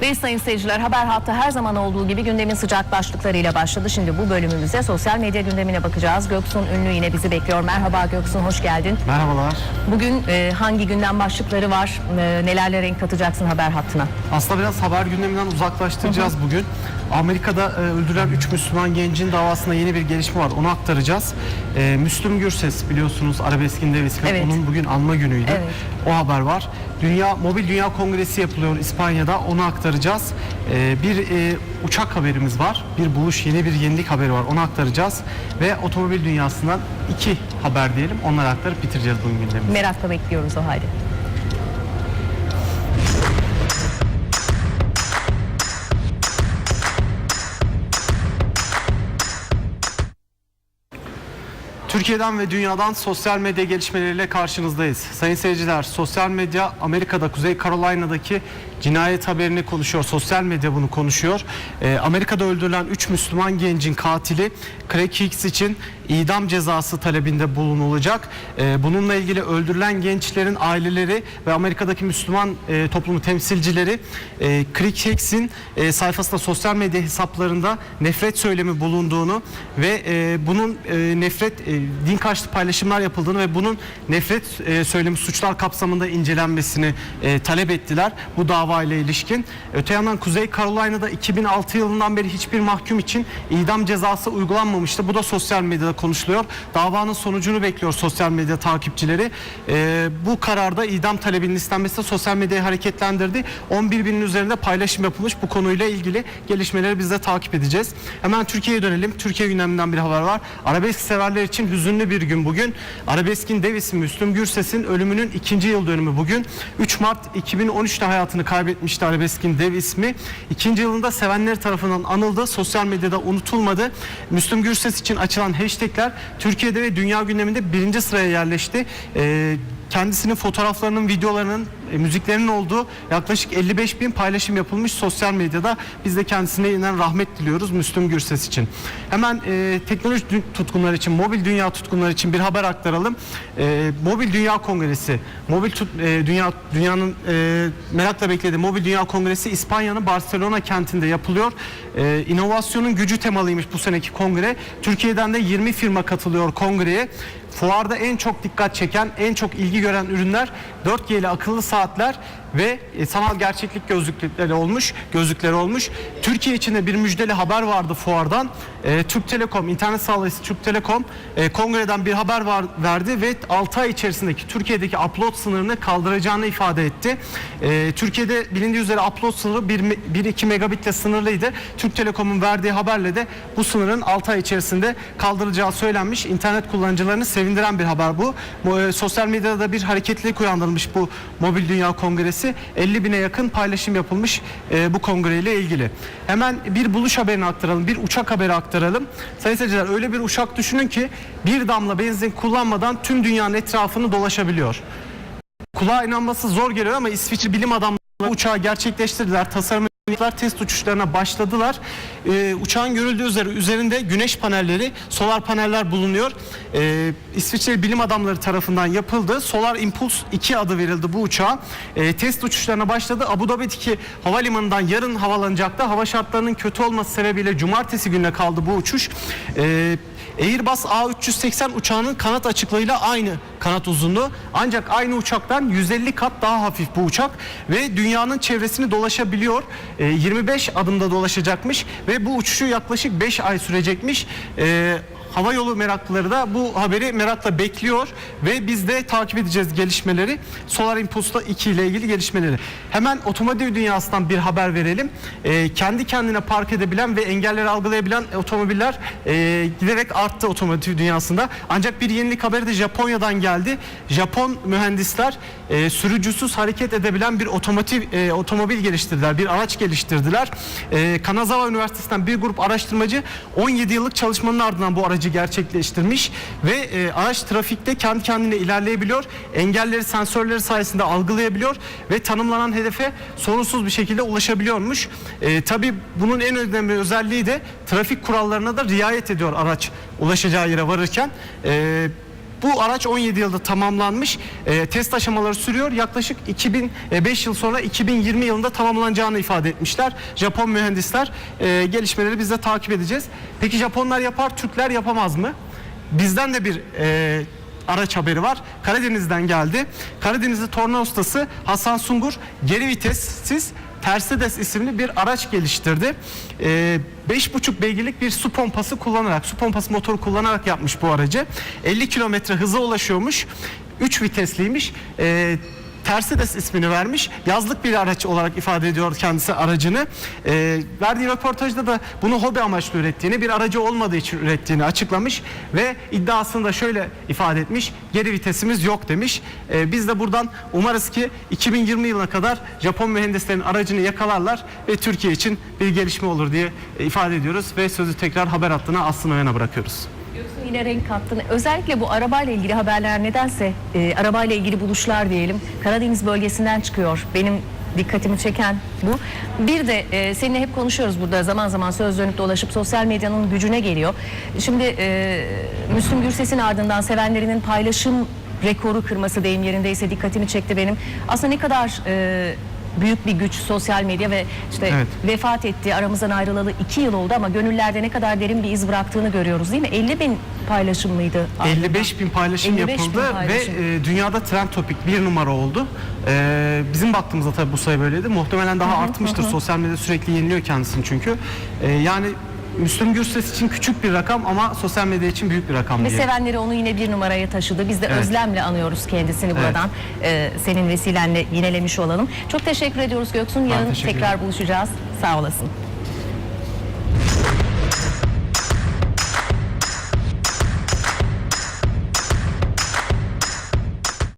Ve sayın seyirciler haber hattı her zaman olduğu gibi gündemin sıcak başlıklarıyla başladı. Şimdi bu bölümümüzde sosyal medya gündemine bakacağız. Göksun Ünlü yine bizi bekliyor. Merhaba Göksun hoş geldin. Merhabalar. Bugün e, hangi gündem başlıkları var? E, nelerle renk katacaksın haber hattına? Aslında biraz haber gündeminden uzaklaştıracağız bugün. Amerika'da e, öldürülen 3 Müslüman gencin davasında yeni bir gelişme var. Onu aktaracağız. E, Müslüm Gürses biliyorsunuz arabeskin dev ismi. Evet. Onun bugün anma günüydü. Evet. O haber var. Dünya Mobil Dünya Kongresi yapılıyor İspanya'da. Onu aktaracağız. E, bir e, uçak haberimiz var. Bir buluş, yeni bir yenilik haberi var. Onu aktaracağız. Ve otomobil dünyasından iki haber diyelim. Onları aktarıp bitireceğiz bugün gündemimizi. Merakla bekliyoruz o halde. Türkiye'den ve dünyadan sosyal medya gelişmeleriyle karşınızdayız. Sayın seyirciler, sosyal medya Amerika'da Kuzey Carolina'daki cinayet haberini konuşuyor. Sosyal medya bunu konuşuyor. Ee, Amerika'da öldürülen 3 Müslüman gencin katili Craig Hicks için idam cezası talebinde bulunulacak. Ee, bununla ilgili öldürülen gençlerin aileleri ve Amerika'daki Müslüman e, toplumu temsilcileri e, Craig Hicks'in e, sayfasında sosyal medya hesaplarında nefret söylemi bulunduğunu ve e, bunun e, nefret e, din karşıtı paylaşımlar yapıldığını ve bunun nefret e, söylemi suçlar kapsamında incelenmesini e, talep ettiler bu dava ile ilişkin. Öte yandan Kuzey Carolina'da 2006 yılından beri hiçbir mahkum için idam cezası uygulanmamıştı. Bu da sosyal medyada konuşuluyor. Davanın sonucunu bekliyor sosyal medya takipçileri. E, bu kararda idam talebinin istenmesi de sosyal medyayı hareketlendirdi. 11 binin üzerinde paylaşım yapılmış bu konuyla ilgili gelişmeleri biz de takip edeceğiz. Hemen Türkiye'ye dönelim. Türkiye gündeminden bir haber var. Arabesk severler için hüzünlü bir gün bugün. Arabeskin dev ismi Müslüm Gürses'in ölümünün ikinci yıl dönümü bugün. 3 Mart 2013'te hayatını kaybetmişti Arabeskin dev ismi. İkinci yılında sevenleri tarafından anıldı. Sosyal medyada unutulmadı. Müslüm Gürses için açılan hashtagler Türkiye'de ve dünya gündeminde birinci sıraya yerleşti. Ee, kendisinin fotoğraflarının, videolarının, e, müziklerinin olduğu yaklaşık 55 bin paylaşım yapılmış sosyal medyada. Biz de kendisine yeniden rahmet diliyoruz Müslüm Gürses için. Hemen e, teknoloji tutkunları için, mobil dünya tutkunları için bir haber aktaralım. E, mobil Dünya Kongresi, mobil tut- e, dünya dünyanın e, merakla beklediği Mobil Dünya Kongresi İspanya'nın Barcelona kentinde yapılıyor. E, inovasyonun gücü temalıymış bu seneki kongre. Türkiye'den de 20 firma katılıyor kongreye. Fuarda en çok dikkat çeken, en çok ilgi gören ürünler 4G'li akıllı saatler ve e, sanal gerçeklik gözlükleri olmuş, gözlükleri olmuş. Türkiye için de bir müjdeli haber vardı fuardan. E, Türk Telekom, internet sağlayıcısı Türk Telekom e, kongreden bir haber var, verdi ve 6 ay içerisindeki Türkiye'deki upload sınırını kaldıracağını ifade etti. E, Türkiye'de bilindiği üzere upload sınırı 1-2 megabitle sınırlıydı. Türk Telekom'un verdiği haberle de bu sınırın 6 ay içerisinde kaldırılacağı söylenmiş. İnternet kullanıcılarını sevindiren bir haber bu. E, Sosyal medyada da bir hareketlilik uyandırılmış bu Mobil Dünya Kongresi. 50 bine yakın paylaşım yapılmış e, bu kongreyle ilgili. Hemen bir buluş haberini aktaralım, bir uçak haberi aktaralım. Sayın seyirciler öyle bir uçak düşünün ki bir damla benzin kullanmadan tüm dünyanın etrafını dolaşabiliyor. Kulağa inanması zor geliyor ama İsviçre bilim adamları uçağı gerçekleştirdiler. Tasarım yaptılar, test uçuşlarına başladılar. Ee, uçağın görüldüğü üzere üzerinde güneş panelleri, solar paneller bulunuyor. Ee, İsviçre bilim adamları tarafından yapıldı. Solar Impulse 2 adı verildi bu uçağa. Ee, test uçuşlarına başladı. Abu Dhabi'deki havalimanından yarın havalanacaktı. Hava şartlarının kötü olması sebebiyle cumartesi gününe kaldı bu uçuş. Ee, Airbus A380 uçağının kanat açıklığıyla aynı kanat uzunluğu. Ancak aynı uçaktan 150 kat daha hafif bu uçak ve dünyanın çevresini dolaşabiliyor. Ee, 25 adımda dolaşacakmış ve bu uçuşu yaklaşık 5 ay sürecekmiş. Ee, Hava yolu meraklıları da bu haberi merakla bekliyor ve biz de takip edeceğiz gelişmeleri. Solar Impulse'da 2 ile ilgili gelişmeleri. Hemen otomotiv dünyasından bir haber verelim. Ee, kendi kendine park edebilen ve engelleri algılayabilen otomobiller e, giderek arttı otomotiv dünyasında. Ancak bir yenilik haberi de Japonya'dan geldi. Japon mühendisler e, sürücüsüz hareket edebilen bir otomotiv e, otomobil geliştirdiler. Bir araç geliştirdiler. E, Kanazawa Üniversitesi'nden bir grup araştırmacı 17 yıllık çalışmanın ardından bu aracı gerçekleştirmiş ve e, araç trafikte kendi kendine ilerleyebiliyor. Engelleri sensörleri sayesinde algılayabiliyor ve tanımlanan hedefe sorunsuz bir şekilde ulaşabiliyormuş. E, tabii bunun en önemli özelliği de trafik kurallarına da riayet ediyor araç ulaşacağı yere varırken. E, Bu araç 17 yılda tamamlanmış. E, test aşamaları sürüyor. Yaklaşık 2005 yıl sonra 2020 yılında tamamlanacağını ifade etmişler. Japon mühendisler e, gelişmeleri biz de takip edeceğiz. Peki Japonlar yapar, Türkler yapamaz mı? Bizden de bir e, araç haberi var. Karadeniz'den geldi. Karadenizli torna ustası Hasan Sungur geri vitessiz Mercedes isimli bir araç geliştirdi. Ee, 5,5 beygirlik bir su pompası kullanarak, su pompası motoru kullanarak yapmış bu aracı. 50 kilometre hıza ulaşıyormuş. 3 vitesliymiş. Ee, Mercedes ismini vermiş. Yazlık bir araç olarak ifade ediyor kendisi aracını. Ee, verdiği röportajda da bunu hobi amaçlı ürettiğini, bir aracı olmadığı için ürettiğini açıklamış ve iddiasını da şöyle ifade etmiş. Geri vitesimiz yok demiş. Ee, biz de buradan umarız ki 2020 yılına kadar Japon mühendislerin aracını yakalarlar ve Türkiye için bir gelişme olur diye e, ifade ediyoruz ve sözü tekrar haber hattına Aslı Noyan'a bırakıyoruz. Göksun yine renk kattın. Özellikle bu arabayla ilgili haberler nedense e, arabayla ilgili buluşlar diyelim Karadeniz bölgesinden çıkıyor. Benim dikkatimi çeken bu. Bir de e, seninle hep konuşuyoruz burada zaman zaman söz dönüp dolaşıp sosyal medyanın gücüne geliyor. Şimdi e, Müslüm Gürses'in ardından sevenlerinin paylaşım rekoru kırması deyim yerindeyse dikkatimi çekti benim. Aslında ne kadar e, büyük bir güç sosyal medya ve işte Evet. vefat etti aramızdan ayrılalı iki yıl oldu ama gönüllerde ne kadar derin bir iz bıraktığını görüyoruz değil mi? 50 bin paylaşım mıydı? 55 bin paylaşım 55 bin yapıldı paylaşım. ve e, dünyada trend topik bir numara oldu. E, bizim baktığımızda tabii bu sayı böyleydi. Muhtemelen daha artmıştır. Sosyal medya sürekli yeniliyor kendisini çünkü. E, yani Müslüm Gürses için küçük bir rakam ama sosyal medya için büyük bir rakam Ve diye. sevenleri onu yine bir numaraya taşıdı. Biz de Evet. özlemle anıyoruz kendisini buradan. Ee, senin vesilenle yinelemiş olalım. Çok teşekkür ediyoruz Göksun. Yarın teşekkür tekrar buluşacağız. Sağ olasın.